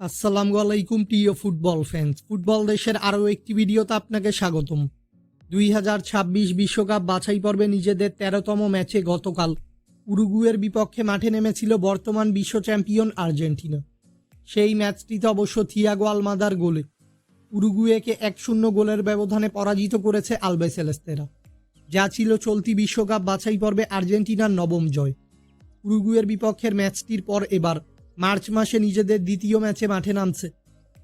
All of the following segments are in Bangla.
আসসালামু আলাইকুম, প্রিয় ফুটবল ফ্যান্স ফুটবল দেশের আরও একটি ভিডিওতে আপনাকে স্বাগতম। দুই হাজার ছাব্বিশ বিশ্বকাপ বাছাই পর্বে নিজেদের তেরোতম ম্যাচে গতকাল উরুগুয়ের বিপক্ষে মাঠে নেমেছিল বর্তমান বিশ্ব চ্যাম্পিয়ন আর্জেন্টিনা। সেই ম্যাচটিতে অবশ্য থিয়াগো আলমাদার গোলে উরুগুয়েকে এক শূন্য গোলের ব্যবধানে পরাজিত করেছে আলবেসেলেস্তেরা যা ছিল চলতি বিশ্বকাপ বাছাই পর্বে আর্জেন্টিনার নবম জয়। উরুগুয়ের বিপক্ষের ম্যাচটির পর এবার মার্চ মাসে নিজেদের দ্বিতীয় ম্যাচে মাঠে নামছে।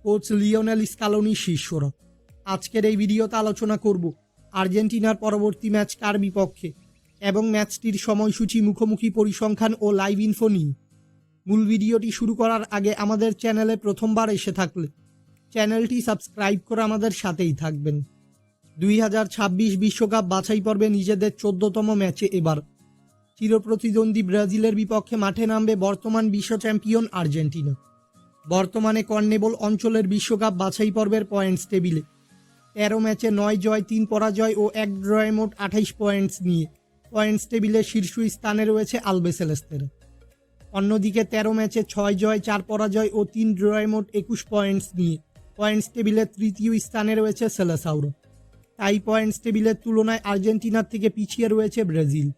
কোচ লিওনেল স্কালোনি শিষ্যরা। আজকের এই ভিডিওতে আলোচনা করব আর্জেন্টিনার পরবর্তী ম্যাচ কার বিপক্ষে এবং ম্যাচটির সময়সূচি, মুখোমুখি পরিসংখ্যান ও লাইভ ইনফো নিয়ে। মূল ভিডিওটি শুরু করার আগে আমাদের চ্যানেলে প্রথমবার এসে থাকলে চ্যানেলটি সাবস্ক্রাইব করে আমাদের সাথেই থাকবেন। দুই বিশ্বকাপ বাছাই পর্বে নিজেদের চোদ্দতম ম্যাচে এবার চিরপ্রতিদ্বন্দ্বী ব্রাজিলের বিপক্ষে মাঠে নামবে বর্তমান বিশ্ব চ্যাম্পিয়ন আর্জেন্টিনা। বর্তমানে কর্নেবল অঞ্চলের বিশ্বকাপ বাছাই পর্বের পয়েন্টস টেবিলে তেরো ম্যাচে নয় জয়, তিন পরাজয় ও এক ড্রয়ে মোট আঠাইশ পয়েন্টস নিয়ে। পয়েন্টস টেবিলে শীর্ষ স্থানে রয়েছে আলবেসেলেস্তেরা অন্যদিকে তেরো ম্যাচে ছয় জয়, চার পরাজয় ও তিন ড্রয়ে মোট একুশ পয়েন্টস নিয়ে। পয়েন্টস টেবিলে তৃতীয় স্থানে রয়েছে সেলেসাউরো। তাই পয়েন্টস টেবিলের তুলনায় আর্জেন্টিনার থেকে পিছিয়ে রয়েছে ব্রাজিল।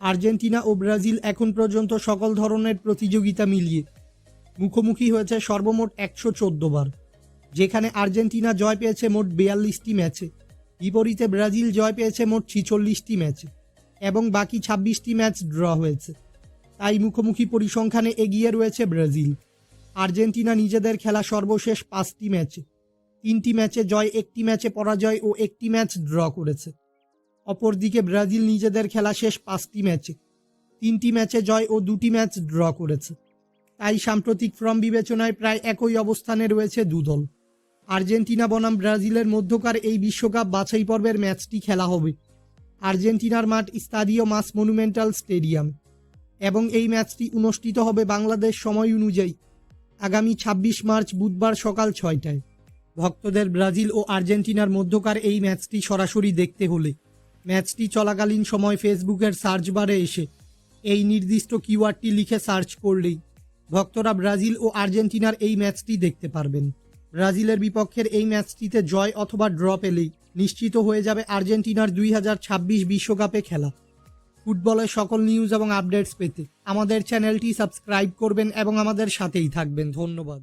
আর্জেন্টিনা ও ব্রাজিল এখন পর্যন্ত সকল ধরনের প্রতিযোগিতা মিলিয়ে মুখোমুখি হয়েছে সর্বমোট একশো চোদ্দ বার, যেখানে আর্জেন্টিনা জয় পেয়েছে মোট বিয়াল্লিশটি ম্যাচে, বিপরীতে ব্রাজিল জয় পেয়েছে মোট ছিচল্লিশটি ম্যাচে এবং বাকি ছাব্বিশটি ম্যাচ ড্র হয়েছে। তাই মুখোমুখি পরিসংখ্যানে এগিয়ে রয়েছে ব্রাজিল। আর্জেন্টিনা নিজেদের খেলা সর্বশেষ পাঁচটি ম্যাচে, তিনটি ম্যাচে জয়, একটি ম্যাচে পরাজয় ও একটি ম্যাচ ড্র করেছে। অপরদিকে ব্রাজিল নিজেদের খেলা শেষ পাঁচটি ম্যাচে। তিনটি ম্যাচে জয় ও দুটি ম্যাচ ড্র করেছে। তাই সাম্প্রতিক ফর্ম বিবেচনায় প্রায় একই অবস্থানে রয়েছে দুদল আর্জেন্টিনা বনাম ব্রাজিলের মধ্যকার এই বিশ্বকাপ বাছাই পর্বের ম্যাচটি খেলা হবে। আর্জেন্টিনার মাঠ স্তাদিও মাস মনুমেন্টাল স্টেডিয়াম। এবং এই ম্যাচটি অনুষ্ঠিত হবে বাংলাদেশ সময় অনুযায়ী আগামী ছাব্বিশ মার্চ বুধবার সকাল ছয়টায়। ভক্তদের ব্রাজিল ও আর্জেন্টিনার মধ্যকার এই ম্যাচটি সরাসরি দেখতে হলে ম্যাচটি চলাকালীন সময় ফেসবুকের সার্চ বারে এসে এই নির্দিষ্ট কিওয়ার্ডটি লিখে সার্চ করলেই ভক্তরা ব্রাজিল ও আর্জেন্টিনার এই ম্যাচটি দেখতে পারবেন। ব্রাজিলের বিপক্ষের এই ম্যাচটিতে জয় অথবা ড্র পেলেই নিশ্চিত হয়ে যাবে আর্জেন্টিনার দুই বিশ্বকাপে খেলা। ফুটবলের সকল নিউজ এবং আপডেটস পেতে আমাদের চ্যানেলটি সাবস্ক্রাইব করবেন এবং আমাদের সাথেই থাকবেন। ধন্যবাদ।